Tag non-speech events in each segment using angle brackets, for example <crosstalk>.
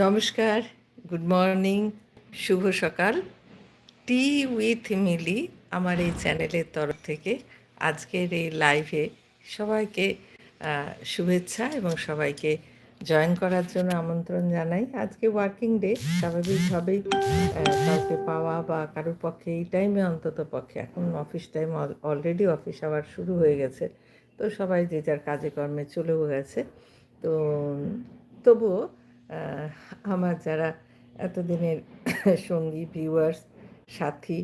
নমস্কার good morning শুভ সকাল। টি with মিলি আমার এই চ্যানেলের তরফ থেকে আজকের এই লাইভে সবাইকে শুভেচ্ছা এবং সবাইকে জয়েন করার জন্য আমন্ত্রণ জানাই। আজকে ওয়ার্কিং ডে স্বাভাবিকভাবেই কাউকে পাওয়া বা কারোর পক্ষে এই টাইমে অন্তত পক্ষে। এখন অফিস টাইম অলরেডি অফিস আবার শুরু হয়ে গেছে। তো সবাই যে যার কাজে কর্মে চলেও গেছে। তো, তবুও আমার যারা এতদিনের সঙ্গী ভিউয়ার্স সাথী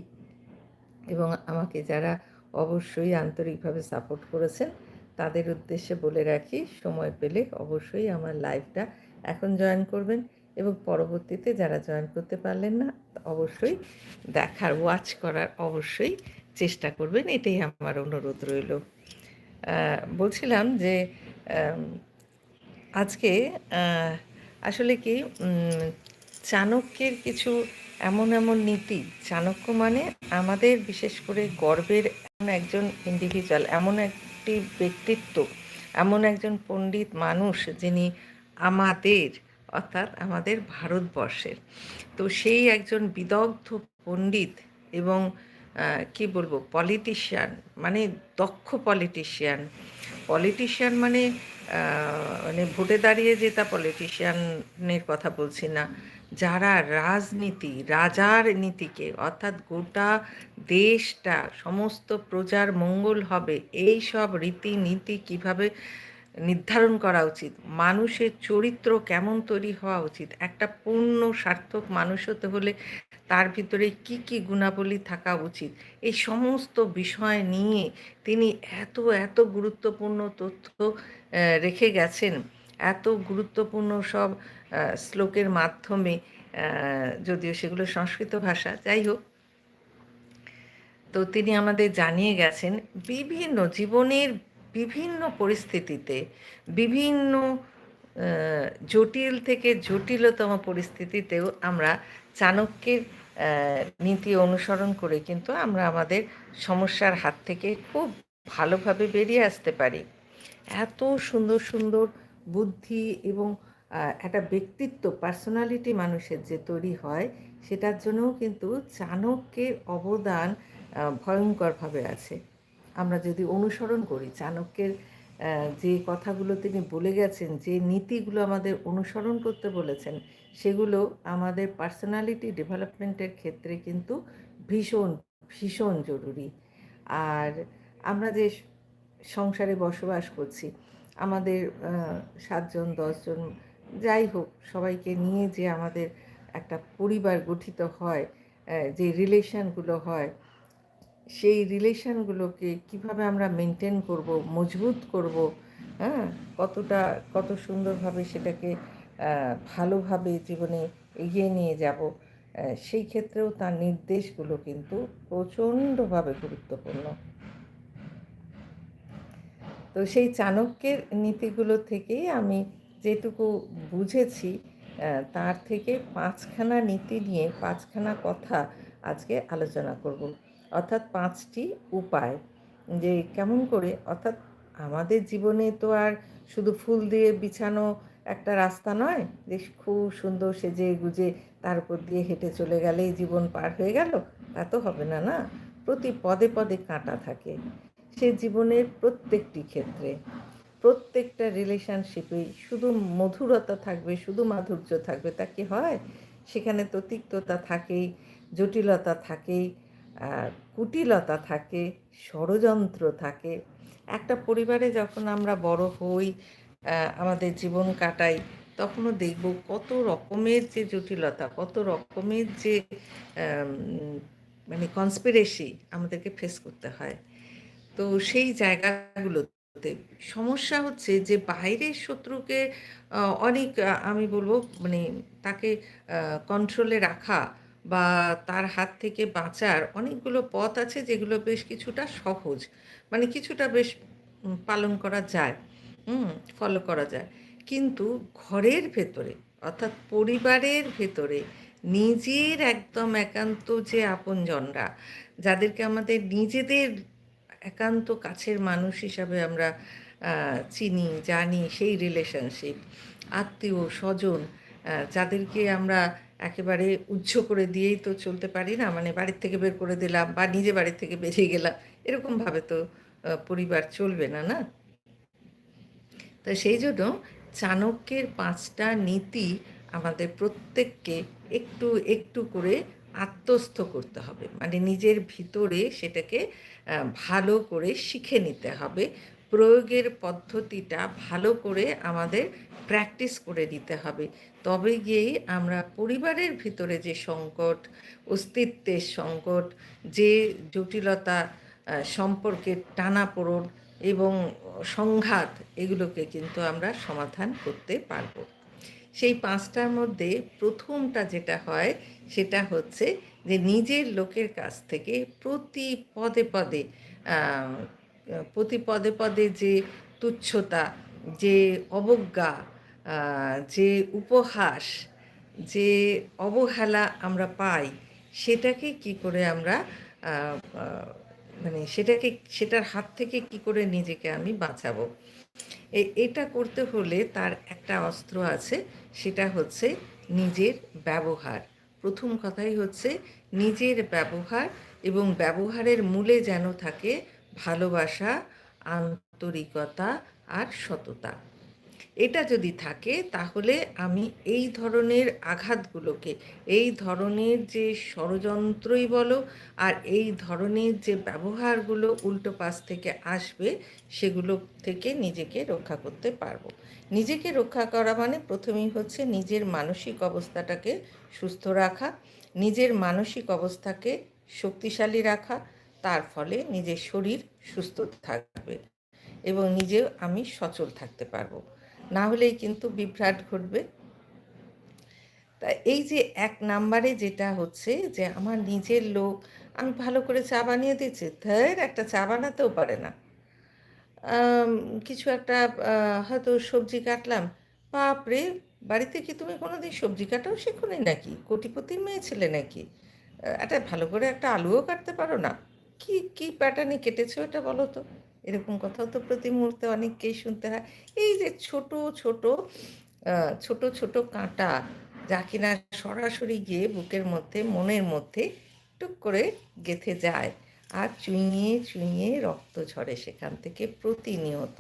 এবং আমাকে যারা অবশ্যই আন্তরিকভাবে সাপোর্ট করেছেন, তাদের উদ্দেশ্যে বলে রাখি, সময় পেলে অবশ্যই আমার লাইভটা এখন জয়েন করবেন এবং পরবর্তীতে যারা জয়েন করতে পারলেন না, অবশ্যই দেখার ওয়াচ করার অবশ্যই চেষ্টা করবেন, এটাই আমার অনুরোধ রইল। বলছিলাম যে আজকে আসলে কি চাণক্যের কিছু এমন এমন নীতি, চাণক্য মানে আমাদের বিশেষ করে গর্বের এমন একজন ইন্ডিভিজুয়াল এমন একটি ব্যক্তিত্ব, এমন একজন পণ্ডিত মানুষ যিনি আমাদের, অর্থাৎ আমাদের ভারতবর্ষের। তো সেই একজন বিদগ্ধ পণ্ডিত এবং কি বলব পলিটিশিয়ান মানে দক্ষ পলিটিশিয়ান পলিটিশিয়ান মানে মানে ভোটে দাঁড়িয়ে যে তা পলিটিশিয়ানের কথা বলছি না। যারা রাজনীতি, রাজার নীতিকে, অর্থাৎ গোটা দেশটা, সমস্ত প্রজার মঙ্গল হবে, এই সব রীতিনীতি কীভাবে নির্ধারণ করা উচিত। মানুষের চরিত্র কেমন তৈরি হওয়া উচিত? একটা পূর্ণ সার্থক মানুষ হতে হলে তার ভিতরে কি কি গুণাবলী থাকা উচিত? এই সমস্ত বিষয় নিয়ে তিনি এত এত গুরুত্বপূর্ণ তথ্য রেখে গেছেন। এত গুরুত্বপূর্ণ সব শ্লোকের মাধ্যমে যদিও সেগুলো সংস্কৃত ভাষা, যাই হোক। তো তিনি আমাদের জানিয়ে গেছেন, বিভিন্ন জীবনের বিভিন্ন পরিস্থিতিতে, বিভিন্ন জটিল থেকে জটিলতম পরিস্থিতিতেও আমরা চাণক্যের নীতি অনুসরণ করে কিন্তু আমরা আমাদের সমস্যার হাত থেকে খুব ভালোভাবে বেরিয়ে আসতে পারি। এত সুন্দর সুন্দর বুদ্ধি এবং একটা ব্যক্তিত্ব পার্সোনালিটি মানুষের যে তৈরি হয়, সেটার জন্যও কিন্তু চাণক্যের অবদান ভয়ঙ্করভাবে আছে। আমরা যদি অনুসরণ করি, চাণক্যের যে কথাগুলো তিনি বলে গেছেন, যে নীতিগুলো আমাদের অনুসরণ করতে বলেছেন, সেগুলো আমাদের পার্সোনালিটি ডেভেলপমেন্টের ক্ষেত্রে কিন্তু ভীষণ ভীষণ জরুরি। আর আমরা যে সংসারে বসবাস করছি, আমাদের সাতজন, দশজন, যাই হোক, সবাইকে নিয়ে যে আমাদের একটা পরিবার গঠিত হয় যে রিলেশনগুলো হয় সেই রিলেশনগুলোকে কীভাবে আমরা মেনটেন করব, মজবুত করব হ্যাঁ? কতটা, কত সুন্দরভাবে সেটাকে ভালোভাবে জীবনে এগিয়ে নিয়ে যাব সেই ক্ষেত্রেও তার নির্দেশগুলো কিন্তু প্রচণ্ডভাবে গুরুত্বপূর্ণ। তো সেই চাণক্যের নীতিগুলো থেকেই আমি যেটুকু বুঝেছি তার থেকে পাঁচখানা নীতি নিয়ে পাঁচখানা কথা আজকে আলোচনা করব। অর্থাৎ পাঁচটি উপায় যে কেমন করে, অর্থাৎ আমাদের জীবনে তো আর শুধু ফুল দিয়ে বিছানো একটা রাস্তা নয়, যে খুব সুন্দর সেজে গুজে তার উপর দিয়ে হেঁটে চলে গেলেই জীবন পার হয়ে গেল, তা তো হবে না না? প্রতি পদে পদে কাঁটা থাকে, সে জীবনের প্রত্যেকটি ক্ষেত্রে। প্রত্যেকটা রিলেশনশিপেই শুধু মধুরতা থাকবে, শুধু মাধুর্য থাকবে, তা কি হয়? সেখানে তো তিক্ততা থাকেই, জটিলতা থাকেই কুটিলতা থাকে, ষড়যন্ত্র থাকে। একটা পরিবারে যখন আমরা বড় হই আমাদের জীবন কাটাই, তখনও দেখব কত রকমের যে জটিলতা, কত রকমের যে মানে কনস্পিরেসি আমাদেরকে ফেস করতে হয়। তো সেই জায়গাগুলোতে সমস্যা হচ্ছে যে বাইরের শত্রুকে অনেক, আমি বলব মানে তাকে কন্ট্রোলে রাখা বা তার হাত থেকে বাঁচার অনেকগুলো পথ আছে যেগুলো বেশ কিছুটা সহজ। মানে কিছুটা বেশ পালন করা যায়, হুম ফলো করা যায়। কিন্তু ঘরের ভেতরে, অর্থাৎ পরিবারের ভেতরে, নিজের একদম একান্ত যে আপনজনরা, যাদেরকে আমাদের নিজেদের একান্ত কাছের মানুষ হিসাবে আমরা চিনি, জানি, সেই রিলেশনশিপ আত্মীয়, স্বজন যাদেরকে আমরা একেবারে উজ্জ করে দিয়েই তো চলতে পারি না। মানে বাড়ির থেকে বের করে দিলাম বা নিজে বাড়ির থেকে বেরিয়ে গেলাম। এরকমভাবে তো পরিবার চলবে না না? তো সেই জন্য চাণক্যের পাঁচটা নীতি আমাদের প্রত্যেককে একটু একটু করে আত্মস্থ করতে হবে। মানে নিজের ভিতরে সেটাকে ভালো করে শিখে নিতে হবে। প্রয়োগের পদ্ধতিটা ভালো করে আমাদের প্র্যাকটিস করে নিতে হবে। তবে গিয়েই আমরা পরিবারের ভিতরে যে সংকট, অস্তিত্বের সংকট, যে জটিলতা সম্পর্কের টানাপোড়ন এবং সংঘাত, এগুলোকে কিন্তু আমরা সমাধান করতে পারব। সেই পাঁচটার মধ্যে প্রথমটা যেটা হয়, সেটা হচ্ছে যে নিজের লোকের কাছ থেকে প্রতি পদে পদে প্রতি পদে পদে যে তুচ্ছতা, যে অবজ্ঞা যে উপহাস, যে অবহেলা আমরা পাই, সেটাকে কি করে আমরা মানে সেটাকে, সেটার হাত থেকে কি করে নিজেকে আমি বাঁচাবো? এটা করতে হলে তার একটা অস্ত্র আছে, সেটা হচ্ছে নিজের ব্যবহার। প্রথম কথাই হচ্ছে নিজের ব্যবহার এবং ব্যবহারের মূলে যেন থাকে ভালোবাসা, আন্তরিকতা আর সততা। এটা যদি থাকে, তাহলে আমি এই ধরনের আঘাতগুলোকে, এই ধরনের যে ষড়যন্ত্রই বলো আর এই ধরনের যে ব্যবহারগুলো উল্টো পাশ থেকে আসবে, সেগুলো থেকে নিজেকে রক্ষা করতে পারব। নিজেকে রক্ষা করা মানে প্রথমেই হচ্ছে নিজের মানসিক অবস্থাটাকে সুস্থ রাখা, নিজের মানসিক অবস্থাকে শক্তিশালী রাখা তার ফলে নিজের শরীর সুস্থ থাকবে এবং নিজেও আমি সচল থাকতে পারব। না হলেই কিন্তু বিভ্রাট ঘটবে। তা এই যে এক নাম্বারে যেটা হচ্ছে যে আমার নিজের লোক, আমি ভালো করে চা বানিয়ে দিচ্ছি ধর একটা চা বানাতেও পারে না। কিছু একটা হয়তো সবজি কাটলাম। বাপরে বাড়িতে কি তুমি কোনো দিন সবজি কাটাও শেখো নাকি? কোটিপতির মেয়ে ছেলে নাকি? একটা ভালো করে একটা আলুও কাটতে পারো না। কি কি প্যাটার্নে কেটেছো এটা বলো তো? এরকম কথাও তো প্রতি মুহূর্তে অনেককেই শুনতে হয়। এই যে ছোট ছোট ছোট ছোট কাঁটা যা কিনা সরাসরি গিয়ে বুকের মধ্যে, মনের মধ্যে টুক করে গেথে যায়। আর চুইয়ে চুইয়ে রক্ত ঝরে সেখান থেকে প্রতিনিয়ত।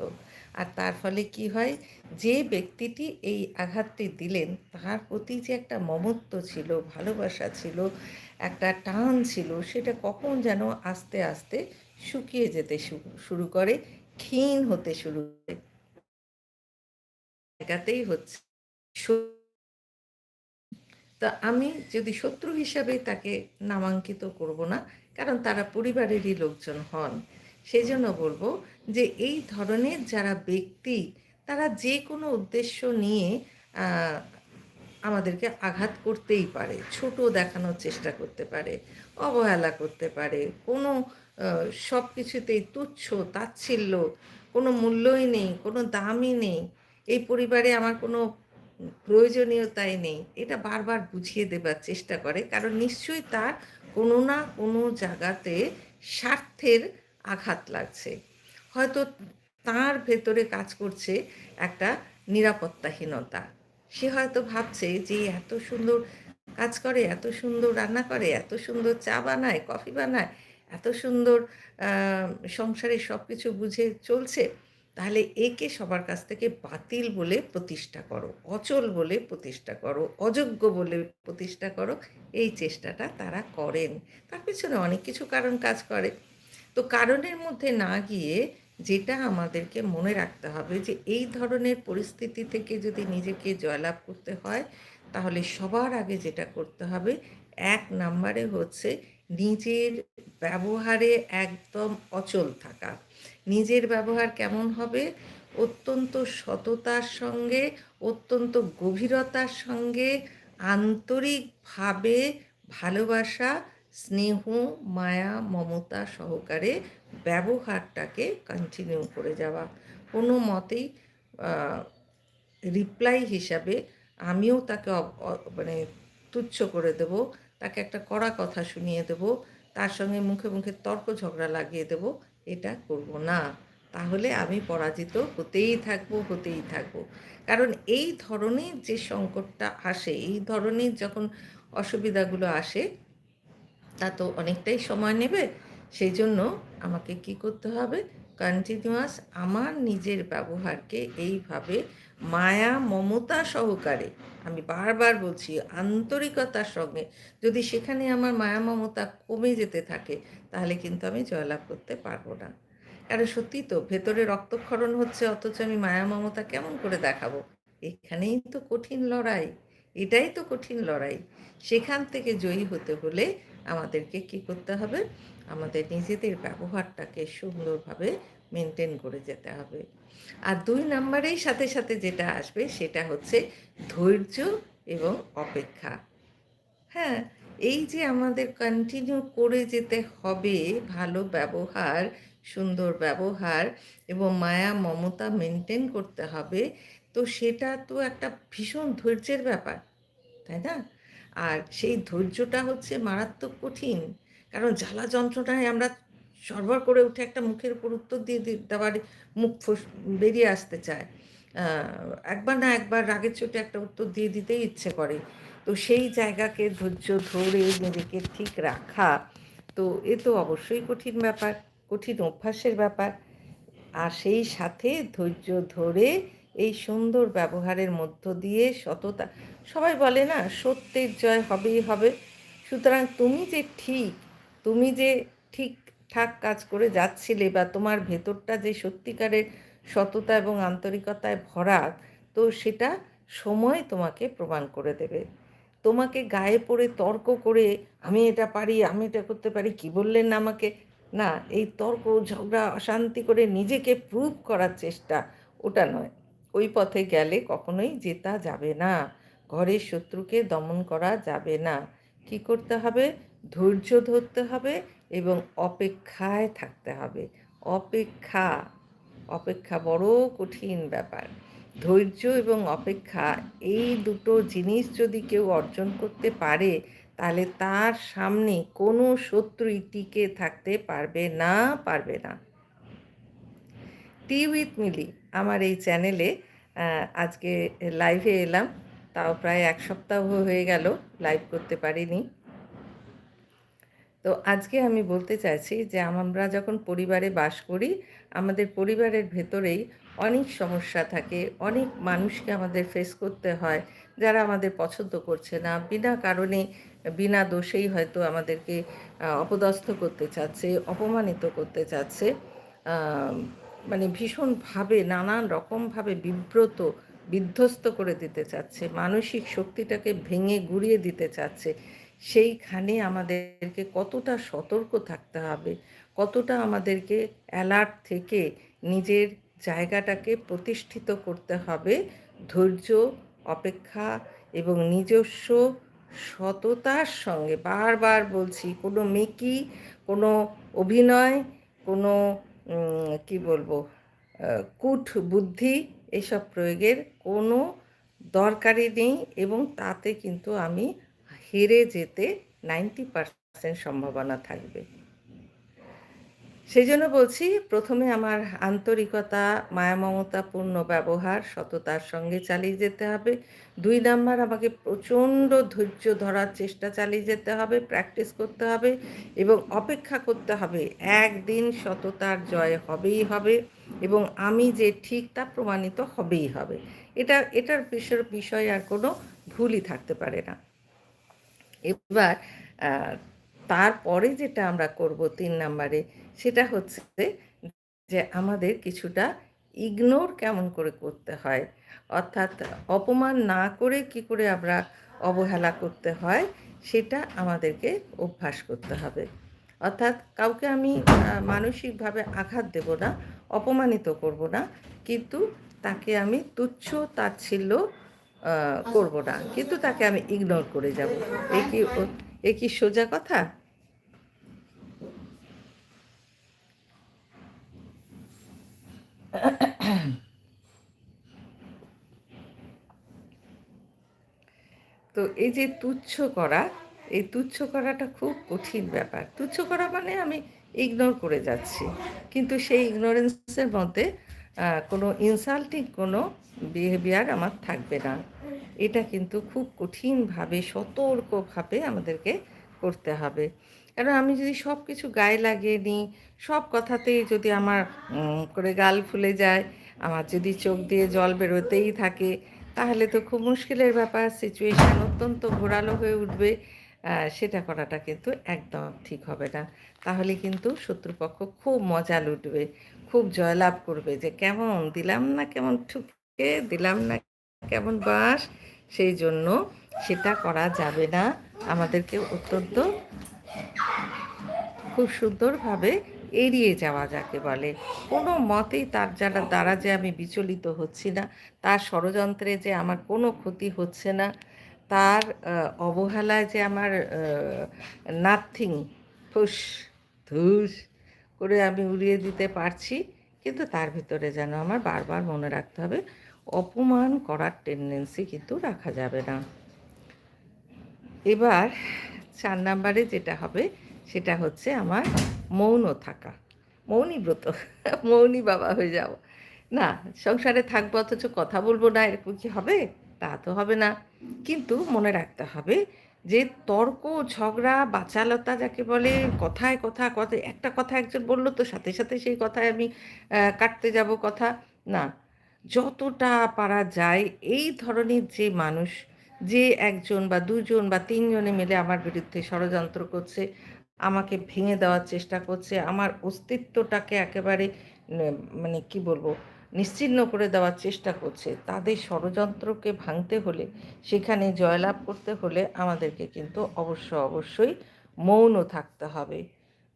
আর তার ফলে কি হয়? যে ব্যক্তিটি এই আঘাতটি দিলেন তার প্রতি যে একটা মমত্ব ছিল, ভালোবাসা ছিল, একটা টান ছিল, সেটা কখন যেন আস্তে আস্তে শুকিয়ে যেতে শুরু করে, ক্ষীণ হতে শুরু করে। জায়গাতেই হচ্ছে। তা আমি যদি শত্রু হিসাবে তাকে নামাঙ্কিত করব না, কারণ তারা পরিবারেরই লোকজন হন। সেই জন্য বলব যে এই ধরনের যারা ব্যক্তি, তারা যে কোনো উদ্দেশ্য নিয়ে আমাদেরকে আঘাত করতেই পারে ছোট দেখানোর চেষ্টা করতে পারে, অবহেলা করতে পারে, কোনো সব কিছুতেই তুচ্ছ, তাচ্ছিল্য, কোনো মূল্যই নেই, কোনো দামই নেই, এই পরিবারে আমার কোনো প্রয়োজনীয়তাই নেই, এটা বারবার বুঝিয়ে দেবার চেষ্টা করে, কারণ নিশ্চয়ই তার কোনো না কোনো জায়গাতে স্বার্থের আঘাত লাগছে। হয়তো তার ভেতরে কাজ করছে একটা নিরাপত্তাহীনতা। সে হয়তো ভাবছে যে এত সুন্দর কাজ করে, এত সুন্দর রান্না করে, এত সুন্দর চা বানায়, কফি বানায়, এত সুন্দর সংসারে সব কিছু বুঝে চলছে, তাহলে একে সবার কাছ থেকে বাতিল বলে প্রতিষ্ঠা করো, অচল বলে প্রতিষ্ঠা করো, অযোগ্য বলে প্রতিষ্ঠা করো। এই চেষ্টাটা তারা করেন। তার পিছনে অনেক কিছু কারণ কাজ করে। তো কারণের মধ্যে না গিয়ে যেটা আমাদেরকে মনে রাখতে হবে যে এই ধরনের পরিস্থিতি থেকে যদি নিজেকে জয়লাভ করতে হয়, তাহলে সবার আগে যেটা করতে হবে, এক নাম্বারে হচ্ছে নিজের ব্যবহারে একদম অচল থাকা। নিজের ব্যবহার কেমন হবে? অত্যন্ত সততার সঙ্গে, অত্যন্ত গভীরতার সঙ্গে, আন্তরিকভাবে ভালোবাসা স্নেহ, মায়া, মমতা সহকারে ব্যবহারটাকে কন্টিনিউ করে যাওয়া। কোনো মতেই রিপ্লাই হিসাবে আমিও তাকে মানে তুচ্ছ করে দেব, তাকে একটা কড়া কথা শুনিয়ে দেব, তার সঙ্গে মুখে মুখে তর্ক ঝগড়া লাগিয়ে দেব, এটা করব না। তাহলে আমি পরাজিত হতেই থাকব হতেই থাকব। কারণ এই ধরনের যে সংকটটা আসে, এই ধরনের যখন অসুবিধাগুলো আসে তা তো অনেকটাই সময় নেবে। সেই জন্য আমাকে কি করতে হবে? কন্টিনিউয়াস আমার নিজের ব্যবহারকে এইভাবে মায়া, মমতা সহকারে আমি বারবার বলছি, আন্তরিকতার সঙ্গে। যদি সেখানে আমার মায়া, মমতা কমে যেতে থাকে, তাহলে কিন্তু আমি জয়লাভ করতে পারব না। কারণ সত্যি তো, ভেতরে রক্তক্ষরণ হচ্ছে, অথচ আমি মায়া, মমতা কেমন করে দেখাবো? এখানেই তো কঠিন লড়াই, এটাই তো কঠিন লড়াই। সেখান থেকে জয়ী হতে হলে আমাদেরকে কি করতে হবে? আমাদের নিজেদের ব্যবহারটাকে সুন্দরভাবে মেনটেন করে যেতে হবে। আর দুই নাম্বারেই সাথে সাথে যেটা আসবে সেটা হচ্ছে ধৈর্য এবং অপেক্ষা। হ্যাঁ এই যে আমাদের কন্টিনিউ করে যেতে হবে, ভালো ব্যবহার, সুন্দর ব্যবহার এবং মায়া, মমতা মেনটেন করতে হবে, তো সেটা তো একটা ভীষণ ধৈর্যের ব্যাপার, তাই না? আর সেই ধৈর্যটা হচ্ছে মারাত্মক কঠিন। কারণ জ্বালা যন্ত্রণায় আমরা সরবর করে উঠে একটা মুখের উপর উত্তর দিয়ে দেওয়ার মুখ বেরিয়ে আসতে চায়। একবার না একবার রাগের চোটে একটা উত্তর দিয়ে দিতেই ইচ্ছে করে। তো সেই জায়গাকে ধৈর্য ধরে নিজেকে ঠিক রাখা, তো এ তো অবশ্যই কঠিন ব্যাপার, কঠিন অভ্যাসের ব্যাপার। আর সেই সাথে ধৈর্য ধরে এই সুন্দর ব্যবহারের মধ্য দিয়ে সততা, সবাই বলে না, সত্যের জয় হবেই হবে। সুতরাং তুমি যে ঠিক, তুমি যে ঠিকঠাক কাজ করে যাচ্ছিলে বা তোমার ভেতরটা যে সত্যিকারের সততা এবং আন্তরিকতায় ভরা, তো সেটা সময় তোমাকে প্রমাণ করে দেবে। তোমাকে গায়ে পড়ে তর্ক করে, আমি এটা পারি, আমি এটা করতে পারি, কি বললেন না আমাকে? না, এই তর্ক, ঝগড়া, অশান্তি করে নিজেকে প্রুভ করার চেষ্টা, ওটা নয়। ওই পথে গেলে কখনোই জেতা যাবে না। ঘরের শত্রুকে দমন করা যাবে না। কি করতে হবে? ধৈর্য ধরতে হবে এবং অপেক্ষায় থাকতে হবে। অপেক্ষা অপেক্ষা বড় কঠিন ব্যাপার। ধৈর্য এবং অপেক্ষা, এই দুটো জিনিস যদি কেউ অর্জন করতে পারে, তাহলে তার সামনে কোনো শত্রুই টিকে থাকতে পারবে না পারবে না। টি উইথ মিলি আমার এই চ্যানেলে আজকে লাইভে এলাম। তাও প্রায় এক সপ্তাহ হয়ে গেল লাইভ করতে পারিনি। তো আজকে আমি বলতে চাইছি যে, আমরা যখন পরিবারে বাস করি, আমাদের পরিবারের ভেতরেই অনেক সমস্যা থাকে, অনেক মানুষকে আমাদের ফেস করতে হয়, যারা আমাদের পছন্দ করছে না, বিনা কারণে, বিনা দোষেই হয়তো আমাদেরকে অপদস্থ করতে চাচ্ছে, অপমানিত করতে চাচ্ছে। মানে ভীষণভাবে, নানান রকমভাবে বিব্রত, বিধ্বস্ত করে দিতে চাচ্ছে, মানসিক শক্তিটাকে ভেঙে গুড়িয়ে দিতে চাচ্ছে। সেইখানে আমাদেরকে কতটা সতর্ক থাকতে হবে, কতটা আমাদেরকে অ্যালার্ট থেকে নিজের জায়গাটাকে প্রতিষ্ঠিত করতে হবে, ধৈর্য, অপেক্ষা এবং নিজস্ব সততার সঙ্গে। বারবার বলছি, কোনো মেকি কোনো অভিনয়, কোনো কি বলব কূট বুদ্ধি এসব প্রয়োগের কোনো দরকারই নেই এবং তাতে কিন্তু আমি হেরে যেতে নাইনটি পারসেন্ট সম্ভাবনা থাকবে। সেই জন্য বলছি, প্রথমে আমার আন্তরিকতা, মায়ামমতাপূর্ণ ব্যবহার, সততার সঙ্গে চালিয়ে যেতে হবে। দুই নাম্বার, আমাকে প্রচণ্ড ধৈর্য ধরার চেষ্টা চালিয়ে যেতে হবে, প্র্যাকটিস করতে হবে এবং অপেক্ষা করতে হবে। একদিন সততার জয় হবেই হবে এবং আমি যে ঠিক তা প্রমাণিত হবেই হবে। এটা, এটার বিষয় বিষয় আর কোনো ভুলই থাকতে পারে না। এবার তারপরে যেটা আমরা করব তিন নাম্বারে, সেটা হচ্ছে যে আমাদের কিছুটা ইগনোর কেমন করে করতে হয়। অর্থাৎ অপমান না করে কি করে আমরা অবহেলা করতে হয়, সেটা আমাদেরকে অভ্যাস করতে হবে। অর্থাৎ কাউকে আমি মানসিকভাবে আঘাত দেব না, অপমানিত করব না, কিন্তু তাকে আমি তুচ্ছ তাচ্ছিল্য করব না, কিন্তু তাকে আমি ইগনোর করে যাব। এ কি এ কি সোজা কথা? তো এই যে তুচ্ছ করা, এই তুচ্ছ করাটা খুব কঠিন ব্যাপার। তুচ্ছ করা মানে আমি ইগনোর করে যাচ্ছি। কিন্তু সেই ইগনোরেন্সের মধ্যে কোনো ইনসাল্টিং কোনো বিহেভিয়ার আমার থাকবে না। এটা কিন্তু খুব কঠিনভাবে, সতর্কভাবে আমাদেরকে করতে হবে। কারণ আমি যদি সব কিছু গায়ে লাগিয়ে নিই, সব কথাতেই যদি আমার করে গাল ফুলে যায়, আমার যদি চোখ দিয়ে জল বেরোতেই থাকে, তাহলে তো খুব মুশকিলের ব্যাপার সিচুয়েশান অত্যন্ত ঘোরালো হয়ে উঠবে। সেটা করাটা কিন্তু একদম ঠিক হবে না। তাহলে কিন্তু শত্রুপক্ষ খুব মজা লুটবে। খুব জয়লাভ করবে যে, কেমন? দিলাম না কেমন ঠুকে দিলাম না কেমন বাস সেই জন্য সেটা করা যাবে না। আমাদেরকে অত্যন্ত খুব সুন্দরভাবে এড়িয়ে যাওয়া যাকে বলে। কোনো মতেই তার যারা দ্বারা যে আমি বিচলিত হচ্ছি না, তার ষড়যন্ত্রে যে আমার কোনো ক্ষতি হচ্ছে না, তার অবহেলায় যে আমার নাথিং, ফুস, ধুস করে আমি উড়িয়ে দিতে পারছি। কিন্তু তার ভিতরে যেন আমার বারবার মনে রাখতে হবে, অপমান করার টেন্ডেন্সি কিন্তু রাখা যাবে না। এবার চার নাম্বারে যেটা হবে, সেটা হচ্ছে আমার মৌন থাকা। মৌনী ব্রত, মৌনী বাবা হয়ে যাও। না, সংসারে থাকব অথচ কথা বলব না, এরকম কি হবে? তা তো হবে না। কিন্তু মনে রাখতে হবে যে তর্ক, ঝগড়া, বাচালতা যাকে বলে, কথায় কথা কথা, একটা কথা একজন বলল তো সাথে সাথে সেই কথায় আমি কাটতে যাব কথা। না, যতটা পারা যায় এই ধরনের যে মানুষ, যে একজন বা দুজন বা তিনজনে মিলে আমার বিরুদ্ধে ষড়যন্ত্র করছে, আমাকে ভেঙে দেওয়ার চেষ্টা করছে, আমার অস্তিত্বটাকে একেবারে মানে কি বলব নিশ্চিহ্ন করে দেওয়ার চেষ্টা করছে। তাদের ষড়যন্ত্রকে ভাঙতে হলে, সেখানে জয়লাভ করতে হলে আমাদেরকে কিন্তু অবশ্য অবশ্যই মৌন থাকতে হবে।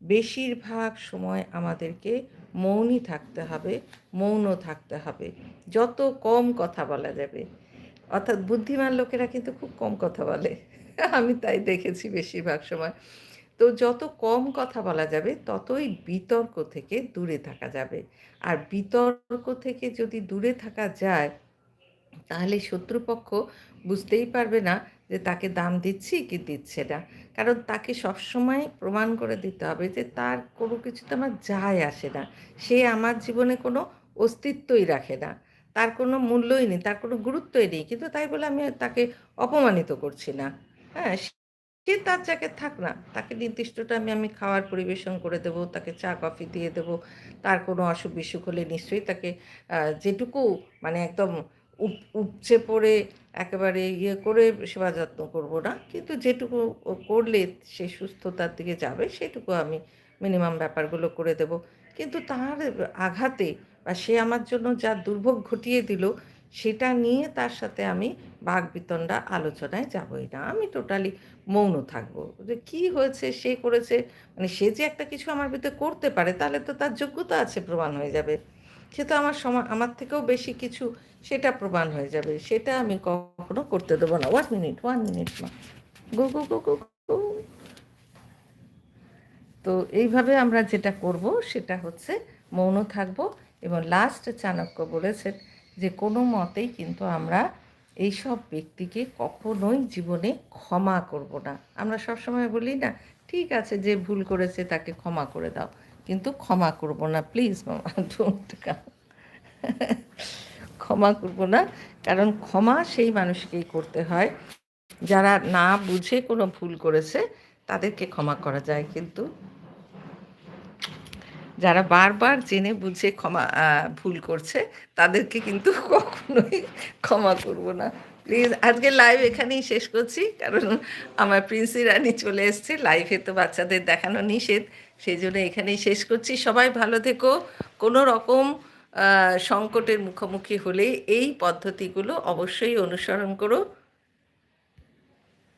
বেশিরভাগ সময় আমাদেরকে মৌনই থাকতে হবে মৌন থাকতে হবে। যত কম কথা বলা যাবে। অর্থাৎ বুদ্ধিমান লোকেরা কিন্তু খুব কম কথা বলে। আমি তাই দেখেছি বেশিরভাগ সময়। তো যত কম কথা বলা যাবে, ততই বিতর্ক থেকে দূরে থাকা যাবে। আর বিতর্ক থেকে যদি দূরে থাকা যায়, তাহলে শত্রুপক্ষ বুঝতেই পারবে না যে তাকে দাম দিচ্ছি কি দিচ্ছে না। কারণ তাকে সবসময় প্রমাণ করে দিতে হবে যে তার কোনো কিছুতে আমার যায় আসে না। সে আমার জীবনে কোনো অস্তিত্বই রাখে না। তার কোনো মূল্যই নেই, তার কোনো গুরুত্বই নেই। কিন্তু তাই বলে আমি তাকে অপমানিত করছি না। হ্যাঁ সে তার জায়গায় থাক না, তাকে নির্দিষ্টটা আমি আমি খাওয়ার পরিবেশন করে দেব, তাকে চা, কফি দিয়ে দেব, তার কোনো অসুখ বিসুখ হলে নিশ্চয়ই তাকে যেটুকু মানে একদম উপচে পড়ে একেবারে ইয়ে করে সেবা যত্ন করব না, কিন্তু যেটুকু করলে সে সুস্থতার দিকে যাবে, সেটুকু আমি মিনিমাম ব্যাপারগুলো করে দেব। কিন্তু তার আঘাতে বা সে আমার জন্য যা দুর্ভোগ ঘটিয়ে দিল, সেটা নিয়ে তার সাথে আমি বাঘ বিতণ্ডা আলোচনায় যাবই না। আমি টোটালি মৌন থাকব। যে কি হয়েছে, সে করেছে মানে সে যে একটা কিছু আমার ভিতরে করতে পারে, তাহলে তো তার যোগ্যতা আছে প্রমাণ হয়ে যাবে। সে তো আমার সমা, আমার থেকেও বেশি কিছু সেটা প্রমাণ হয়ে যাবে। সেটা আমি কখনো করতে দেবো না। ওয়ান মিনিট ওয়ান মিনিট মা। গো গো গো গো গো তো এইভাবে আমরা যেটা করব, সেটা হচ্ছে মৌন থাকব এবং লাস্ট চাণক্য বলেছেন যে কোনো মতেই কিন্তু আমরা এইসব ব্যক্তিকে কখনোই জীবনে ক্ষমা করব না। আমরা সবসময় বলি, না, ঠিক আছে, যে ভুল করেছে তাকে ক্ষমা করে দাও। কিন্তু ক্ষমা করব না প্লিজ মামা ডোন্ট ক্ষমা করব না, কারণ ক্ষমা সেই মানুষকেই করতে হয়। যারা না বুঝে কোনো ভুল করেছে, তাদেরকে ক্ষমা করা যায় কিন্তু যারা বারবার জেনে বুঝে ক্ষমা ভুল করছে, তাদেরকে কিন্তু <laughs> কখনোই ক্ষমা করব না। প্লিজ, আজকে লাইভ এখানেই শেষ করছি, কারণ আমার প্রিন্সি রানী চলে এসছে। লাইভে তো বাচ্চাদের দেখানো নিষেধ, সেই জন্য এখানেই শেষ করছি। সবাই ভালো থেকো। কোনো রকম সংকটের মুখোমুখি হলে এই পদ্ধতিগুলো অবশ্যই অনুসরণ করো।